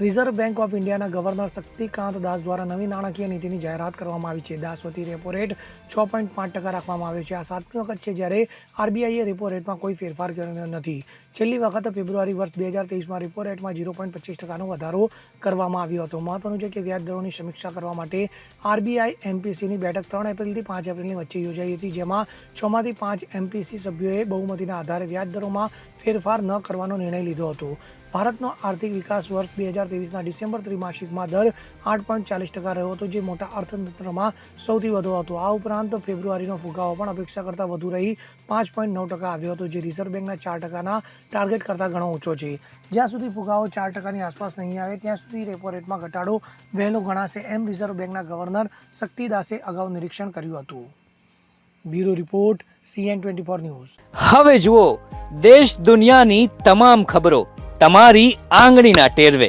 Reserve bank of ઇન્ડિયાના governor Shaktikanta Das દ્વારા નવી નાણાકીય નીતિની જાહેરાત કરવામાં આવી છે. દાસ વતી રેપો રેટ છ પોઈન્ટ પાંચ ટકા રાખવામાં આવ્યો છે. આ સાતમી વખત છે જ્યારે આરબીઆઈએ રેપો રેટમાં કોઈ ફેરફાર કર્યો નથી. છેલ્લી વખત ફેબ્રુઆરી વર્ષ બે હજાર ત્રીસમાં રેપો રેટમાં ઝીરો પોઈન્ટ પચીસ ટકાનો વધારો કરવામાં આવ્યો હતો. મહત્વનું છે કે વ્યાજ દરોની સમીક્ષા કરવા માટે આરબીઆઈ એમપીસીની બેઠક ત્રણ એપ્રિલથી પાંચ એપ્રિલની વચ્ચે યોજાઈ હતી, જેમાં છમાંથી પાંચ એમપીસી સભ્યોએ બહુમતીના આધારે વ્યાજ દરોમાં ફેરફાર ન કરવાનો નિર્ણય લીધો હતો. ભારતનો આર્થિક વિકાસ વર્ષ બે હજાર ત્રેવીસના ડિસેમ્બર ત્રિમાસિકમાં દર આઠ પોઈન્ટ ચાલીસ ટકા રહ્યો હતો, જે મોટા અર્થતંત્રમાં સૌથી વધુ હતો. આ ઉપરાંત ફેબ્રુઆરીનો ફુગાવો પણ અપેક્ષા કરતાં વધુ રહી પાંચ પોઈન્ટ નવ ટકા આવ્યો હતો, જે રિઝર્વ બેંકના ચાર ટકાના ટાર્ગેટ કરતાં ઘણો ઓછો છે. જ્યાં સુધી ફુગાવો ચાર ટકાની આસપાસ નહીં આવે, ત્યાં સુધી રેપો રેટમાં ઘટાડો વહેલો ગણાશે એમ રિઝર્વ બેંકના ગવર્નર શક્તિદાસે અગાઉ નિરીક્ષણ કર્યું હતું. Bureau report, CN twenty four news. હવે જુઓ, દેશ દુનિયાની તમામ ખબરો તમારી આંગળીના ટેરવે.